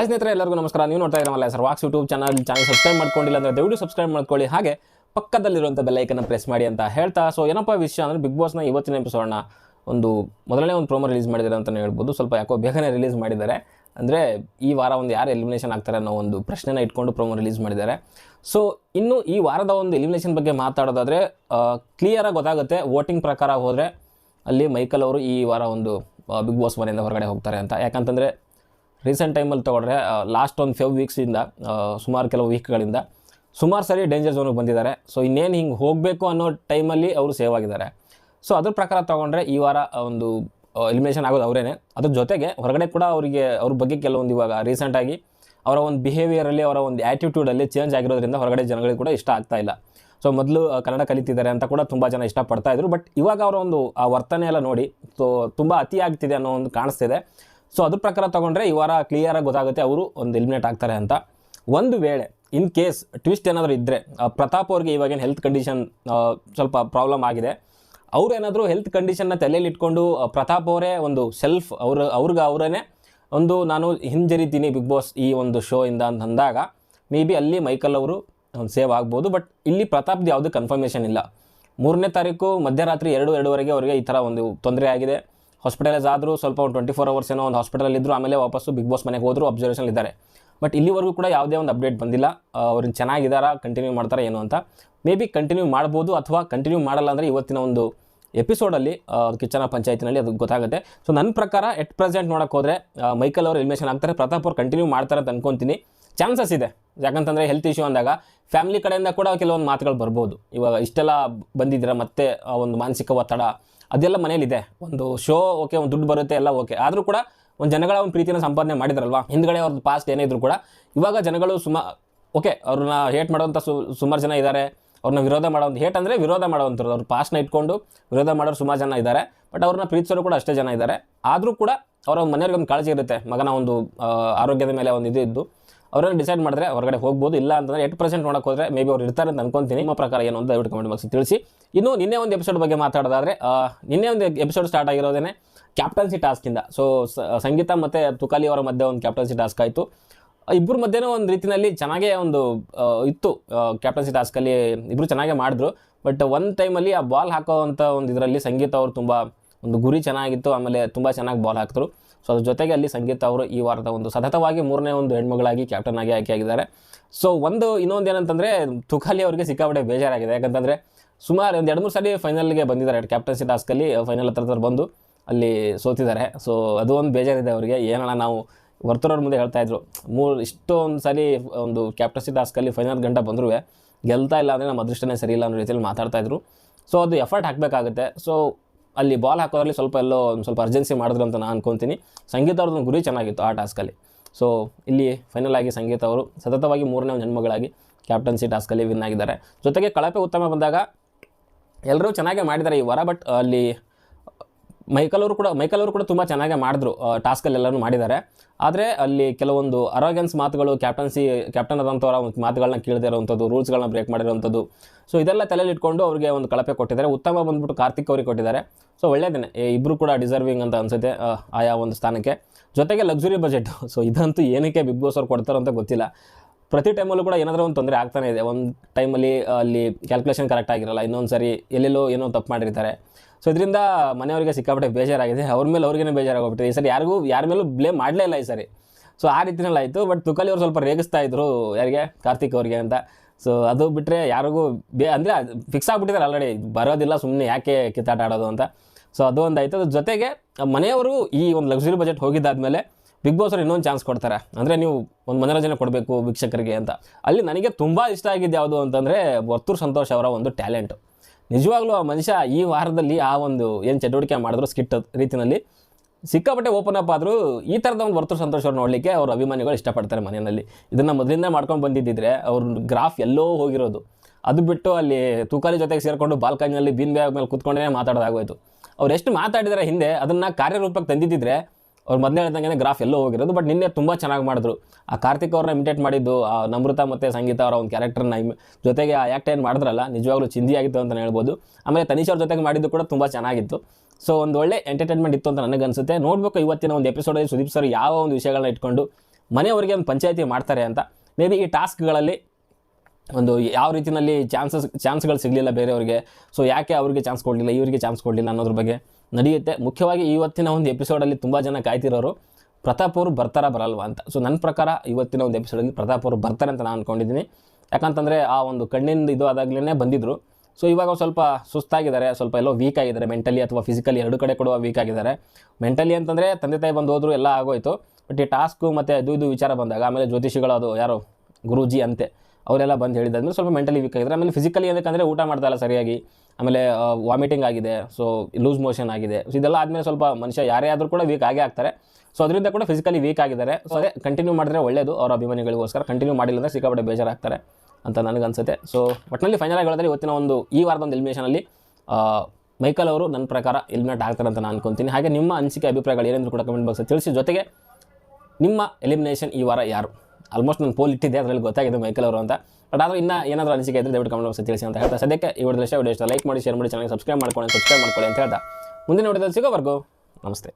Hi ಸ್ನೇಹಿತರೆ, ಎಲ್ಲರಿಗೂ ನಮಸ್ಕಾರ. ನೀವು ನೋಡ್ತಾ ಇರೋಲ್ಲ sir walks YouTube channel channel subscribe ಮಾಡ್ಕೊಂಡಿಲ್ಲ ಅಂದರೆ ದಯವಿಟ್ಟು ಸಬ್ಸ್ಕ್ರೈಬ್ ಮಾಡ್ಕೊಳ್ಳಿ. ಹಾಗೆ ಪಕ್ಕದಲ್ಲಿರುವಂಥ ಬೆಲ್ಲೈಕನ್ನು ಪ್ರೆಸ್ ಮಾಡಿ ಅಂತ ಹೇಳ್ತಾ. ಸೊ ಏನಪ್ಪ ವಿಷಯ ಅಂದರೆ ಬಿಗ್ ಬಾಸ್ನ ಇವತ್ತಿನ ಎಪಿಸೋಡ್ನ ಒಂದು ಮೊದಲನೇ ಒಂದು ಪ್ರೋಮೋ ರಿಲೀಸ್ ಮಾಡಿದ್ದಾರೆ ಅಂತಲೇ ಹೇಳ್ಬೋದು. ಸ್ವಲ್ಪ ಯಾಕೋ ಬೇಗನೆ ರಿಲೀಸ್ ಮಾಡಿದ್ದಾರೆ. ಅಂದರೆ ಈ ವಾರ ಒಂದು ಯಾರು ಎಲಿಮಿನೇಷನ್ ಆಗ್ತಾರೆ ಅನ್ನೋ ಒಂದು ಪ್ರಶ್ನೆನ ಇಟ್ಕೊಂಡು ಪ್ರೋಮೋ ರಿಲೀಸ್ ಮಾಡಿದ್ದಾರೆ. ಸೊ ಇನ್ನು ಈ ವಾರದ ಒಂದು ಎಲಿಮಿನೇಷನ್ ಬಗ್ಗೆ ಮಾತಾಡೋದಾದರೆ ಕ್ಲಿಯರಾಗಿ ಗೊತ್ತಾಗುತ್ತೆ. ವೋಟಿಂಗ್ ಪ್ರಕಾರ ಹೋದರೆ ಅಲ್ಲಿ ಮೈಕಲ್ ಅವರು ಈ ವಾರ ಒಂದು ಬಿಗ್ ಬಾಸ್ ಮನೆಯಿಂದ ಹೊರಗಡೆ ಹೋಗ್ತಾರೆ ಅಂತ. ಯಾಕಂತಂದರೆ ರೀಸೆಂಟ್ ಟೈಮಲ್ಲಿ ತೊಗೊಂಡ್ರೆ ಲಾಸ್ಟ್ ಒಂದು ಫೆವ್ ವೀಕ್ಸಿಂದ ಸುಮಾರು ಕೆಲವು ವೀಕ್ಗಳಿಂದ ಸುಮಾರು ಸರಿ ಡೇಂಜರ್ ಝೋನಿಗೆ ಬಂದಿದ್ದಾರೆ. ಸೊ ಇನ್ನೇನು ಹಿಂಗೆ ಹೋಗಬೇಕು ಅನ್ನೋ ಟೈಮಲ್ಲಿ ಅವರು ಸೇವ್ ಆಗಿದ್ದಾರೆ. ಸೊ ಅದ್ರ ಪ್ರಕಾರ ತೊಗೊಂಡ್ರೆ ಈ ವಾರ ಒಂದು ಎಲಿಮಿನೇಷನ್ ಆಗೋದು ಅವರೇನೆ. ಅದ್ರ ಜೊತೆಗೆ ಹೊರಗಡೆ ಕೂಡ ಅವರಿಗೆ, ಅವ್ರ ಬಗ್ಗೆ ಕೆಲವೊಂದು ಇವಾಗ ರೀಸೆಂಟಾಗಿ ಅವರ ಒಂದು ಬಿಹೇವಿಯರಲ್ಲಿ ಅವರ ಒಂದು ಆ್ಯಟಿಟ್ಯೂಡಲ್ಲಿ ಚೇಂಜ್ ಆಗಿರೋದ್ರಿಂದ ಹೊರಗಡೆ ಜನಗಳಿಗೆ ಕೂಡ ಇಷ್ಟ ಆಗ್ತಾ ಇಲ್ಲ. ಸೊ ಮೊದಲು ಕನ್ನಡ ಕಲಿತಿದ್ದಾರೆ ಅಂತ ಕೂಡ ತುಂಬ ಜನ ಇಷ್ಟಪಡ್ತಾ ಇದ್ರು. ಬಟ್ ಇವಾಗ ಅವರ ಒಂದು, ಆ ವರ್ತನೆ ಎಲ್ಲ ನೋಡಿ, ಸೊ, ತುಂಬ ಅತಿ ಆಗ್ತಿದೆ ಅನ್ನೋ ಒಂದು ಕಾಣಿಸ್ತಿದೆ. ಸೊ ಅದ್ರ ಪ್ರಕಾರ ತೊಗೊಂಡ್ರೆ ಈ ವಾರ ಕ್ಲಿಯರಾಗಿ ಗೊತ್ತಾಗುತ್ತೆ ಅವರು ಒಂದು ಎಲಿಮಿನೇಟ್ ಆಗ್ತಾರೆ ಅಂತ. ಒಂದು ವೇಳೆ ಇನ್ ಕೇಸ್ ಟ್ವಿಸ್ಟ್ ಏನಾದರೂ ಇದ್ದರೆ ಪ್ರತಾಪ್ ಅವ್ರಿಗೆ ಇವಾಗೇನು ಹೆಲ್ತ್ ಕಂಡೀಷನ್ ಸ್ವಲ್ಪ ಪ್ರಾಬ್ಲಮ್ ಆಗಿದೆ. ಅವ್ರು ಏನಾದರೂ ಹೆಲ್ತ್ ಕಂಡೀಷನ್ನ ತಲೆಯಲ್ಲಿ ಇಟ್ಕೊಂಡು ಪ್ರತಾಪ್ ಅವರೇ ಒಂದು ಸೆಲ್ಫ್ ಅವ್ರ, ಅವ್ರಿಗೆ ಅವರೇ ಒಂದು ನಾನು ಹಿಂಜರಿತೀನಿ ಬಿಗ್ ಬಾಸ್ ಈ ಒಂದು ಶೋ ಇಂದ ಅಂತ ಅಂದಾಗ ಮೇ ಬಿ ಅಲ್ಲಿ ಮೈಕಲ್ ಅವರು ಒಂದು ಸೇವ್ ಆಗ್ಬೋದು ಬಟ್ ಇಲ್ಲಿ ಪ್ರತಾಪ್ದು ಯಾವುದೂ ಕನ್ಫರ್ಮೇಷನ್ ಇಲ್ಲ. ಮೂರನೇ ತಾರೀಕು ಮಧ್ಯರಾತ್ರಿ ಎರಡು, ಎರಡೂವರೆಗೆ ಅವರಿಗೆ ಈ ಥರ ಒಂದು ತೊಂದರೆ ಆಗಿದೆ. ಹಾಸ್ಪಿಟಲೈಸ್ ಆದರೂ ಸ್ವಲ್ಪ ಒಂದು ಟ್ವೆಂಟಿ ಫೋರ್ ಅವರ್ಸ್ ಏನೋ ಒಂದು ಹಾಸ್ಪಿಟಲ್ ಇದ್ದರು ಆಮೇಲೆ ವಾಪಸ್ಸು ಬಿಗ್ ಬಾಸ್ ಮನೆಗೆ ಹೋದರು ಅಬ್ಸರ್ವೇಷನ್ ಇದ್ದಾರೆ. ಬಟ್ ಇಲ್ಲಿವರೆಗೂ ಕೂಡ ಯಾವುದೇ ಒಂದು ಅಪ್ಡೇಟ್ ಬಂದಿಲ್ಲ. ಅವ್ರಿಗೆ ಚೆನ್ನಾಗಿದ್ದಾರಾ ಕಂಟಿನ್ಯೂ ಮಾಡ್ತಾರೆ ಏನು ಅಂತ. ಮೇ ಬಿ ಕಂಟಿನ್ಯೂ ಮಾಡ್ಬೋದು ಅಥವಾ ಕಂಟಿನ್ಯೂ ಮಾಡಲ್ಲ ಅಂದರೆ ಇವತ್ತಿನ ಒಂದು ಎಪಿಸೋಡಲ್ಲಿ ಕಿಚನ ಪಂಚಾಯತಿನಲ್ಲಿ ಅದು ಗೊತ್ತಾಗುತ್ತೆ. ಸೊ ನನ್ನ ಪ್ರಕಾರ ಎಟ್ ಪ್ರೆಸೆಂಟ್ ನೋಡೋಕೆ ಹೋದರೆ ಮೈಕಲ್ ಅವರು ಎಲಿಮಿನೇಷನ್ ಆಗ್ತಾರೆ ಪ್ರತಾಪ್ ಅವ್ರು ಕಂಟಿನ್ಯೂ ಮಾಡ್ತಾರೆ ಅಂತ ಅನ್ಕೊತೀನಿ. ಚಾನ್ಸಸ್ ಇದೆ. ಯಾಕಂತಂದರೆ ಹೆಲ್ತ್ ಇಶ್ಯೂ ಅಂದಾಗ ಫ್ಯಾಮಿಲಿ ಕಡೆಯಿಂದ ಕೂಡ ಕೆಲವೊಂದು ಮಾತುಗಳು ಬರ್ಬೋದು. ಇವಾಗ ಇಷ್ಟೆಲ್ಲ ಬಂದಿದ್ದೀರಾ, ಮತ್ತೆ ಒಂದು ಮಾನಸಿಕ ಒತ್ತಡ ಅದೆಲ್ಲ ಮನೇಲಿದೆ ಒಂದು ಶೋ ಓಕೆ ಒಂದು ದುಡ್ಡು ಬರುತ್ತೆ, ಎಲ್ಲ ಓಕೆ ಆದರೂ ಕೂಡ ಒಂದು ಜನಗಳ ಒಂದು ಪ್ರೀತಿನ ಸಂಪಾದನೆ ಮಾಡಿದ್ರಲ್ವಾ? ಹಿಂದ್ಗಡೆ ಅವ್ರದ್ದು ಪಾಸ್ಟ್ ಏನೇ ಇದ್ರು ಕೂಡ. ಇವಾಗ ಜನಗಳು ಸುಮಾ ಓಕೆ ಅವ್ರನ್ನ ಹೇಟ್ ಮಾಡೋವಂಥ ಸುಮಾರು ಜನ ಇದ್ದಾರೆ ಅವ್ರನ್ನ ವಿರೋಧ ಮಾಡೋ ಹೇಟ್ ಅಂದರೆ ವಿರೋಧ ಮಾಡೋವಂಥದ್ದು ಅವ್ರ ಪಾಸ್ಟ್ನ ಇಟ್ಕೊಂಡು ವಿರೋಧ ಮಾಡೋರು ಸುಮಾರು ಜನ ಇದ್ದಾರೆ ಬಟ್ ಅವ್ರನ್ನ ಪ್ರೀತಿಸೋರು ಕೂಡ ಅಷ್ಟೇ ಜನ ಇದ್ದಾರೆ ಆದರೂ ಕೂಡ ಅವರ ಮನೆಯವ್ರಿಗೆ ಒಂದು ಕಾಳಜಿ ಇರುತ್ತೆ. ಮಗನ ಒಂದು ಆರೋಗ್ಯದ ಮೇಲೆ ಒಂದು ಇದು ಇದ್ದು. ಅವರನ್ನು ಡಿಸೈಡ್ ಮಾಡಿದ್ರೆ ಹೊರಗಡೆ ಹೋಗ್ಬೋದು, ಇಲ್ಲ ಅಂತಂದರೆ ಎಟ್ ಪರ್ಸೆಂಟ್ ನೋಡಕ್ಕೆ ಹೋದ್ರೆ ಮೇ ಬಿ ಅವ್ರು ಇರ್ತಾರೆ ಅಂತ ಅನ್ಕೊಂತೀನಿ. ನಿಮ್ಮ ಪ್ರಕಾರ ಏನು ಅಂತ ದಯವಿಟ್ಟು ಕಮೆಂಟ್ ಬಾಕ್ಸ್ ತಿಳಿಸಿ. ಇನ್ನು ನಿನ್ನೆ ಒಂದು ಎಪಿಸೋಡ್ ಬಗ್ಗೆ ಮಾತಾಡೋದಾದ್ರೆ ನಿನ್ನೆ ಒಂದು ಎಪಿಸೋಡ್ ಸ್ಟಾರ್ಟ್ ಆಗಿರೋದೇ ಕ್ಯಾಪ್ಟನ್ಸಿ ಟಾಸ್ಕಿಂದ ಸೊ, ಸಂಗೀತ ಮತ್ತು ತುಕಾಲಿ ಅವರ ಮಧ್ಯೆ ಒಂದು ಕ್ಯಾಪ್ಟನ್ಸಿ ಟಾಸ್ಕ್ ಆಯಿತು. ಇಬ್ಬರ ಮಧ್ಯೆನೂ ಒಂದು ರೀತಿಯಲ್ಲಿ ಚೆನ್ನಾಗೇ ಒಂದು ಇತ್ತು ಕ್ಯಾಪ್ಟನ್ಸಿ ಟಾಸ್ಕಲ್ಲಿ ಇಬ್ಬರು ಚೆನ್ನಾಗೇ ಮಾಡಿದ್ರು. ಬಟ್ ಒಂದು ಟೈಮಲ್ಲಿ ಆ ಬಾಲ್ ಹಾಕೋವಂಥ ಒಂದು ಇದರಲ್ಲಿ ಸಂಗೀತ ಅವರು ತುಂಬ ಒಂದು ಗುರಿ ಚೆನ್ನಾಗಿತ್ತು, ಆಮೇಲೆ ತುಂಬ ಚೆನ್ನಾಗಿ ಬಾಲ್ ಹಾಕಿದ್ರು. ಸೊ ಅದ್ರ ಜೊತೆಗೆ ಅಲ್ಲಿ ಸಂಗೀತ ಅವರು ಈ ವಾರದ ಒಂದು ಸತತವಾಗಿ ಮೂರನೇ ಒಂದು ಹೆಣ್ಮಗಳಾಗಿ ಕ್ಯಾಪ್ಟನ್ ಆಗಿ ಆಯ್ಕೆಯಾಗಿದ್ದಾರೆ ಸೊ ಒಂದು ಇನ್ನೊಂದು ಏನಂತಂದರೆ ತುಖಾಲಿ ಅವರಿಗೆ ಸಿಕ್ಕಾಪಟ್ಟೆ ಬೇಜಾರಾಗಿದೆ. ಯಾಕಂತಂದರೆ ಸುಮಾರು ಒಂದು ಎರಡು ಮೂರು ಸಲ ಫೈನಲ್ಗೆ ಬಂದಿದ್ದಾರೆ. ಕ್ಯಾಪ್ಟನ್ಸಿ ಟಾಸ್ಕಲ್ಲಿ ಫೈನಲ್ ಹತ್ರ ಬಂದು ಅಲ್ಲಿ ಸೋತಿದ್ದಾರೆ. ಸೊ ಅದು ಒಂದು ಬೇಜಾರಿದೆ ಅವರಿಗೆ. ಏನಣ್ಣ ನಾವು ವರ್ತೂರವ್ರ ಮುಂದೆ ಹೇಳ್ತಾ ಇದ್ರು. ಮೂರು, ಇಷ್ಟೊಂದು ಸಲ ಒಂದು ಕ್ಯಾಪ್ಟನ್ಸಿ ಟಾಸ್ಕಲ್ಲಿ ಫೈನಲ್ ಗಂಟ ಬಂದರೂ ಗೆಲ್ತಾ ಇಲ್ಲ ಅಂದರೆ ನಮ್ಮ ಅದೃಷ್ಟನೇ ಸರಿ ಇಲ್ಲ ಅನ್ನೋ ರೀತಿಯಲ್ಲಿ ಮಾತಾಡ್ತಾ ಇದ್ರು. ಸೊ ಅದು ಎಫರ್ಟ್ ಹಾಕಬೇಕಾಗುತ್ತೆ. ಸೊ ಅಲ್ಲಿ ಬಾಲ್ ಹಾಕೋದ್ರಲ್ಲಿ ಸ್ವಲ್ಪ ಎಲ್ಲೋ ಒಂದು ಸ್ವಲ್ಪ ಅರ್ಜೆನ್ಸಿ ಮಾಡಿದ್ರು ಅಂತ ನಾನು ಅನ್ಕೊತೀನಿ. ಸಂಗೀತ ಅವ್ರದ್ದು ಗುರಿ ಚೆನ್ನಾಗಿತ್ತು ಆ ಟಾಸ್ಕಲ್ಲಿ ಸೊ ಇಲ್ಲಿ ಫೈನಲ್ ಆಗಿ ಸಂಗೀತ ಅವರು ಸತತವಾಗಿ ಮೂರನೇ ಒಂದು ಹೆಣ್ಮಗಳಾಗಿ ಕ್ಯಾಪ್ಟನ್ಸಿ ಟಾಸ್ಕಲ್ಲಿ ವಿನ್ ಆಗಿದ್ದಾರೆ. ಜೊತೆಗೆ ಕಳಪೆ ಉತ್ತಮ ಬಂದಾಗ ಎಲ್ಲರೂ ಚೆನ್ನಾಗೇ ಮಾಡಿದ್ದಾರೆ ಈ ವಾರ ಬಟ್ ಅಲ್ಲಿ ಮೈಕಲ್ ಅವರು ಕೂಡ, ಮೈಕಲ್ ಅವರು ಕೂಡ ತುಂಬ ಚೆನ್ನಾಗೇ ಮಾಡಿದ್ರು ಟಾಸ್ಕಲ್ಲೆಲ್ಲನೂ ಮಾಡಿದ್ದಾರೆ. ಆದರೆ ಅಲ್ಲಿ ಕೆಲವೊಂದು ಅರೋಗೆನ್ಸ್ ಮಾತುಗಳು ಕ್ಯಾಪ್ಟನ್ಸಿ ಕ್ಯಾಪ್ಟನ್ ಆದಂಥವರ ಒಂದು ಮಾತುಗಳನ್ನ ಕೇಳದೇ ಇರುವಂಥದ್ದು ರೂಲ್ಸ್ಗಳನ್ನ ಬ್ರೇಕ್ ಮಾಡಿರೋವಂಥದ್ದು. ಸೊ ಇದೆಲ್ಲ ತಲೆಯಲ್ಲಿ ಇಟ್ಕೊಂಡು ಅವರಿಗೆ ಒಂದು ಕಳಪೆ ಕೊಟ್ಟಿದ್ದಾರೆ. ಉತ್ತಮ ಬಂದ್ಬಿಟ್ಟು ಕಾರ್ತಿಕ್ ಅವ್ರಿಗೆ ಕೊಟ್ಟಿದ್ದಾರೆ. ಸೊ ಒಳ್ಳೆಯದೇ ಇಬ್ಬರು ಕೂಡ ಡಿಸರ್ವಿಂಗ್ ಅಂತ ಅನಿಸುತ್ತೆ ಆಯಾ ಒಂದು ಸ್ಥಾನಕ್ಕೆ. ಜೊತೆಗೆ ಲಕ್ಸುರಿ ಬಜೆಟ್ ಸೊ ಇದಂತೂ ಏನಕ್ಕೆ ಬಿಗ್ ಬಾಸ್ ಅವ್ರು ಕೊಡ್ತಾರೋ ಅಂತ ಗೊತ್ತಿಲ್ಲ. ಪ್ರತಿ ಟೈಮಲ್ಲೂ ಕೂಡ ಏನಾದರೂ ಒಂದು ತೊಂದರೆ ಆಗ್ತಾನೆ ಇದೆ. ಒಂದು ಟೈಮಲ್ಲಿ ಅಲ್ಲಿ ಕ್ಯಾಲ್ಕುಲೇಷನ್ ಕರೆಕ್ಟ್ ಆಗಿರಲ್ಲ ಇನ್ನೊಂದು ಸರಿ ಎಲ್ಲೆಲ್ಲೋ ಏನೋ ತಪ್ಪು ಮಾಡಿರ್ತಾರೆ. ಸೊ ಇದರಿಂದ ಮನೆಯವರಿಗೆ ಸಿಕ್ಕಾಪಟ್ಟೆ ಬೇಜಾರಾಗಿದೆ. ಅವ್ರ ಮೇಲೆ ಅವ್ರಿಗೇನೆ ಬೇಜಾರಾಗೋಗ್ಬಿಟ್ಟಿದೆ. ಈ ಸರಿ ಯಾರಿಗೂ, ಯಾರ ಮೇಲೂ ಬ್ಲೇಮ್ ಮಾಡಲೇ ಇಲ್ಲ ಈ ಸರಿ. ಸೊ ಆ ರೀತಿಯಲ್ಲಿ ಆಯಿತು. ಬಟ್ ತುಕಲಿ ಅವ್ರು ಸ್ವಲ್ಪ ರೇಗಿಸ್ತಾ ಇದ್ರು ಯಾರಿಗೆ? ಕಾರ್ತಿಕ್ ಅವ್ರಿಗೆ ಅಂತ. ಸೊ ಅದು ಬಿಟ್ಟರೆ ಯಾರಿಗೂ ಬೇ, ಅಂದರೆ ಫಿಕ್ಸ್ ಆಗಿಬಿಟ್ಟಿದ್ದಾರೆ ಆಲ್ರೆಡಿ ಬರೋದಿಲ್ಲ ಸುಮ್ಮನೆ ಯಾಕೆ ಕಿತ್ತಾಟ ಆಡೋದು ಅಂತ. ಸೊ ಅದು ಒಂದು ಆಯಿತು ಅದ್ರ ಜೊತೆಗೆ ಮನೆಯವರು ಈ ಒಂದು ಲಕ್ಸುರಿ ಬಜೆಟ್ ಹೋಗಿದ್ದಾದಮೇಲೆ ಬಿಗ್ ಬಾಸ್ ಅವ್ರು ಇನ್ನೊಂದು ಚಾನ್ಸ್ ಕೊಡ್ತಾರೆ. ಅಂದರೆ ನೀವು ಒಂದು ಮನೋರಂಜನೆ ಕೊಡಬೇಕು ವೀಕ್ಷಕರಿಗೆ ಅಂತ. ಅಲ್ಲಿ ನನಗೆ ತುಂಬ ಇಷ್ಟ ಆಗಿದ್ದು ಯಾವುದು ಅಂತಂದರೆ ವರ್ತೂರ್ ಸಂತೋಷ್ ಅವರ ಒಂದು ಟ್ಯಾಲೆಂಟು. ನಿಜವಾಗ್ಲೂ ಆ ಮನುಷ್ಯ ಈ ವಾರದಲ್ಲಿ ಆ ಒಂದು ಏನು ಚಟುವಟಿಕೆ ಮಾಡಿದ್ರು ಸ್ಕಿಟ್ ರೀತಿಯಲ್ಲಿ ಸಿಕ್ಕಾಪಟ್ಟೆ ಓಪನ್ ಅಪ್ ಆದರೂ ಈ ಥರದ ಒಂದು ವರ್ತೂರ್ ಸಂತೋಷ್ ಅವ್ರು ನೋಡಲಿಕ್ಕೆ ಅವ್ರ ಅಭಿಮಾನಿಗಳು ಇಷ್ಟಪಡ್ತಾರೆ ಮನೆಯಲ್ಲಿ. ಇದನ್ನು ಮೊದಲಿಂದ ಮಾಡ್ಕೊಂಡು ಬಂದಿದ್ದಿದ್ರೆ ಅವ್ರ ಗ್ರಾಫ್ ಎಲ್ಲೋ ಹೋಗಿರೋದು. ಅದು ಬಿಟ್ಟು ಅಲ್ಲಿ ತೂಕಾಲಿ ಜೊತೆಗೆ ಸೇರಿಕೊಂಡು ಬಾಲ್ಕನಿಯಲ್ಲಿ ಬೀನ್ ಬ್ಯಾಗ್ ಮೇಲೆ ಕೂತ್ಕೊಂಡೇ ಮಾತಾಡೋದಾಗೋಯ್ತು. ಅವ್ರು ಎಷ್ಟು ಮಾತಾಡಿದಾರೆ ಹಿಂದೆ ಅದನ್ನು ಕಾರ್ಯರೂಪಕ್ಕೆ ತಂದಿದ್ದಿದ್ರೆ ಅವ್ರು ಮೊದಲೇ ಹೇಳ್ದಂಗೆ ಗ್ರಾಫ್ ಎಲ್ಲೋ ಹೋಗಿರೋದು ಬಟ್ ನಿನ್ನೆ ತುಂಬ ಚೆನ್ನಾಗಿ ಮಾಡಿದ್ರು. ಆ ಕಾರ್ತಿಕ್ ಅವ್ರನ್ನ ಇಮಿಟೇಟ್ ಮಾಡಿದ್ದು, ಆ ನಮೃತ ಮತ್ತು ಸಂಗೀತ ಅವರ ಒಂದು ಕ್ಯಾರೆಕ್ಟರ್ನ ಇಮ್ ಜೊತೆಗೆ ಆ ಆ್ಯಕ್ಟ್ ಏನು ಮಾಡಿದ್ರಲ್ಲ, ನಿಜವಾಗ್ಲೂ ಚಿಂದಿ ಆಗಿತ್ತು ಅಂತ ಹೇಳ್ಬೋದು. ಆಮೇಲೆ ತನೀಶ್ ಅವ್ರ ಜೊತೆಗೆ ಮಾಡಿದ್ದು ಕೂಡ ತುಂಬ ಚೆನ್ನಾಗಿತ್ತು. ಸೊ ಒಂದು ಒಳ್ಳೆ ಎಂಟರ್ಟೈನ್ಮೆಂಟ್ ಇತ್ತು ಅಂತ ನನಗೆ ಅನಿಸುತ್ತೆ ನೋಡಬೇಕು ಇವತ್ತಿನ ಒಂದು ಎಪಿಸೋಡಲ್ಲಿ ಸುದೀಪ್ ಸರ್ ಯಾವ ಒಂದು ವಿಷಯಗಳನ್ನ ಇಟ್ಕೊಂಡು ಮನೆಯವರಿಗೆ ಒಂದು ಪಂಚಾಯತಿ ಮಾಡ್ತಾರೆ ಅಂತ. ಮೇ ಬಿ ಈ ಟಾಸ್ಕ್ಗಳಲ್ಲಿ ಒಂದು ಯಾವ ರೀತಿಯಲ್ಲಿ ಚಾನ್ಸಸ್, ಚಾನ್ಸ್ಗಳು ಸಿಗಲಿಲ್ಲ ಬೇರೆಯವ್ರಿಗೆ. ಸೊ ಯಾಕೆ ಅವ್ರಿಗೆ ಚಾನ್ಸ್ ಕೊಡಲಿಲ್ಲ, ಇವರಿಗೆ ಚಾನ್ಸ್ ಕೊಡಲಿಲ್ಲ ಅನ್ನೋದ್ರ ಬಗ್ಗೆ ನಡೆಯುತ್ತೆ. ಮುಖ್ಯವಾಗಿ ಇವತ್ತಿನ ಒಂದು ಎಪಿಸೋಡಲ್ಲಿ ತುಂಬ ಜನ ಕಾಯ್ತಿರೋರು, ಪ್ರತಾಪ್ ಅವರು ಬರ್ತಾರಾ ಬರಲ್ವಾ ಅಂತ. ಸೊ ನನ್ನ ಪ್ರಕಾರ ಇವತ್ತಿನ ಒಂದು ಎಪಿಸೋಡಲ್ಲಿ ಪ್ರತಾಪ್ ಅವರು ಬರ್ತಾರೆ ಅಂತ ನಾನು ಅಂದ್ಕೊಂಡಿದ್ದೀನಿ ಯಾಕಂತಂದರೆ ಆ ಒಂದು ಕಣ್ಣಿಂದ ಇದು ಆದಾಗಲೇ ಬಂದಿದ್ದರು ಸೊ ಇವಾಗ ಸ್ವಲ್ಪ ಸುಸ್ತಾಗಿದ್ದಾರೆ, ಸ್ವಲ್ಪ ಎಲ್ಲೋ ವೀಕ್ ಆಗಿದ್ದಾರೆ ಮೆಂಟಲಿ ಅಥವಾ ಫಿಸಿಕಲಿ ಎರಡು ಕಡೆ ಕೊಡುವ ವೀಕ್ ಆಗಿದ್ದಾರೆ. ಮೆಂಟಲಿ ಅಂತಂದರೆ ತಂದೆ ತಾಯಿ ಬಂದು ಹೋದರೂ ಎಲ್ಲ ಆಗೋಯಿತು. ಬಟ್ ಈ ಟಾಸ್ಕು ಮತ್ತು ಅದು ಇದು ವಿಚಾರ ಬಂದಾಗ, ಆಮೇಲೆ ಜ್ಯೋತಿಷಿಗಳು ಅದು ಯಾರು ಗುರೂಜಿ ಅಂತೆ. ಅವರೆಲ್ಲ ಬಂದು ಹೇಳಿದ್ದಾದ್ಮೇಲೆ ಸ್ವಲ್ಪ ಮೆಂಟಲಿ ವೀಕ್ ಆಗಿದ್ದಾರೆ. ಆಮೇಲೆ ಫಿಸಿಕಲಿ ಏನಕ್ಕಂದರೆ ಊಟ ಮಾಡ್ತಾ ಇಲ್ಲ ಸರಿಯಾಗಿ. ಆಮೇಲೆ ವಾಮಿಟಿಂಗ್ ಆಗಿದೆ. ಸೊ ಲೂಸ್ ಮೋಷನ್ ಆಗಿದೆ. ಸೊ ಇದೆಲ್ಲ ಆದಮೇಲೆ ಸ್ವಲ್ಪ ಮನುಷ್ಯ ಯಾರೇ ಆದರೂ ಕೂಡ ವೀಕ್ ಆಗೇ ಆಗ್ತಾರೆ. ಸೊ ಅದರಿಂದ ಕೂಡ ಫಿಸಿಕಲಿ ವೀಕ್ ಆಗಿದ್ದಾರೆ. ಸೊ ಅದೇ ಕಂಟಿನ್ಯೂ ಮಾಡಿದ್ರೆ ಒಳ್ಳೆಯದು ಅವರ ಅಭಿಮಾನಿಗಳಿಗೋಸ್ಕರ ಕಂಟಿನ್ಯೂ ಮಾಡಿಲ್ಲ ಅಂದರೆ ಸಿಕ್ಕಾಪಟ್ಟೆ ಬೇಜಾರಾಗ್ತಾರೆ ಅಂತ ನನಗನ್ಸುತ್ತೆ. ಸೊ ಒಟ್ಟಿನಲ್ಲಿ ಫೈನಲ್ ಹೇಳಿದ್ರೆ ಇವತ್ತಿನ ಒಂದು ಈ ವಾರದ ಒಂದು ಎಲಿಮಿನೇಷನಲ್ಲಿ ಮೈಕಲ್ ಅವರು ನನ್ನ ಪ್ರಕಾರ ಎಲಿಮಿನೇಟ್ ಆಗ್ತಾರೆ ಅಂತ ನಾನು ಅನ್ಕೊಂತೀನಿ. ಹಾಗೆ ನಿಮ್ಮ ಅನಿಸಿಕೆ, ಅಭಿಪ್ರಾಯಗಳು ಏನೆಂದರೂ ಕೂಡ ಕಮೆಂಟ್ ಬಾಕ್ಸಲ್ಲಿ ತಿಳಿಸಿ. ಜೊತೆಗೆ ನಿಮ್ಮ ಎಲಿಮಿನೇಷನ್ ಈ ವಾರ ಯಾರು? ಆಲ್ಮೋಸ್ಟ್ ನಾನು ಪೋಲ್ ಇಟ್ಟಿದ್ದೆ, ಅದರಲ್ಲಿ ಗೊತ್ತಾಗಿದೆ ಮೈಕಲ್ ಅವರು ಅಂತ. ಬಟ್ ಆದರೂ ಇನ್ನೂ ಏನಾದರೂ ಅನಿಸಿಕೆ ಇದ್ದರೆ ದಯವಿಟ್ಟು ಕಮೆಂಟ್ ಬಾಕ್ಸ್ ತಿಳಿಸಿ ಅಂತ ಹೇಳ್ತಾ ಸದ್ಯಕ್ಕೆ ಈ ವಿಡಿಯೋ ಇಷ್ಟ ವಿಡಿಯೋ ಲೈಕ್ ಮಾಡಿ ಶೇರ್ ಮಾಡಿ ಚಾನಲ್ ಸಬ್ಸ್ಕ್ರೈಬ್ ಮಾಡ್ಕೊಳ್ಳಿ ಸಬ್ಸ್ಕ್ರೈಬ್ ಮಾಡ್ಕೊಳ್ಳಿ ಅಂತ ಹೇಳ್ತಾ. ಮುಂದಿನ ವಿಡಿಯೋದಲ್ಲಿ ಸಿಗೋವರೆಗೂ ನಮಸ್ತೆ.